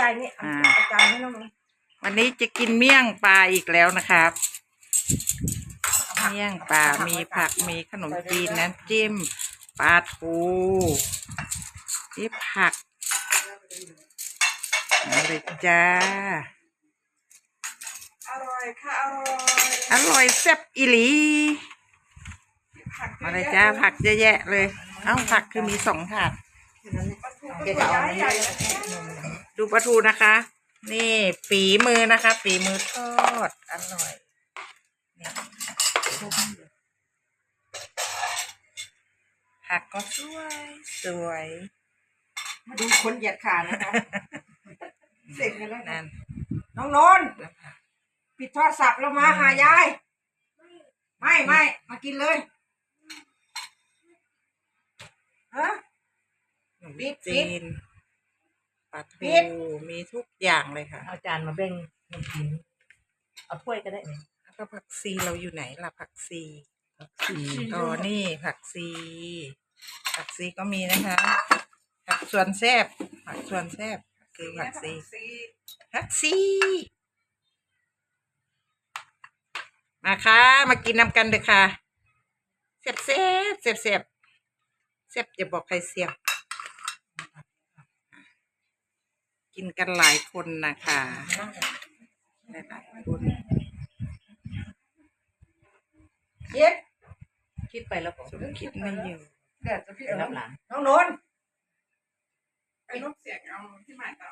ยายนี่อ่า อาจารย์ให้น้องวันนี้จะกินเมี่ยงปลาอีกแล้วนะครับ เมี่ยงปลา มีผัก มีขนมจีนน้ำจิ้ม ปลาทูนี่ผักมาเลยจ้า อร่อยค่ะอร่อยอร่อยแซ่บอีหลี ผักมาเลยจ้า ผักเยอะแยะเลย เอ้าผักคือมีสองถาด เดี๋ยวจะเอาใหญ่ ดูปลาทูนะคะ นี่ฝีมือนะคะฝีมือทอดอร่อยนี่ผักก็สวยสวยมาดูคนเหยียดขานะคะเสร็จกันแล้วนะนั่นน้องนนท์ปิดโทรศัพท์แล้วมาหายาย ไม่ไม่มากินเลยฮะ ขนมปิดจีน ปลาปิทูดมีทุกอย่างเลยค่ะ เอาจานมาเบ่งมันกินเอาถ้วยก็ได้ไหมแล้วก็ผักซีเราอยู่ไหนล่ะผักซีสี่อ๋อนี่ผักซี ผักซีก็มีนะคะ ผักส่วนแซบผักส่วนแซบคือผักซีผักซีมาค่ะ มากินน้ำกันเถอะค่ะเสียบเสียบเสียบเสียบเสียบอย่าบอกใครเสียบ กินกันหลายคนนะคะหลายๆคนเย็ดคิดไปแล้วผมสมคิดไม่อยู่เดี๋ยวจะพี่ไปรับหลานน้องนนท์ไปลบเสียงเอาที่หมายต่อ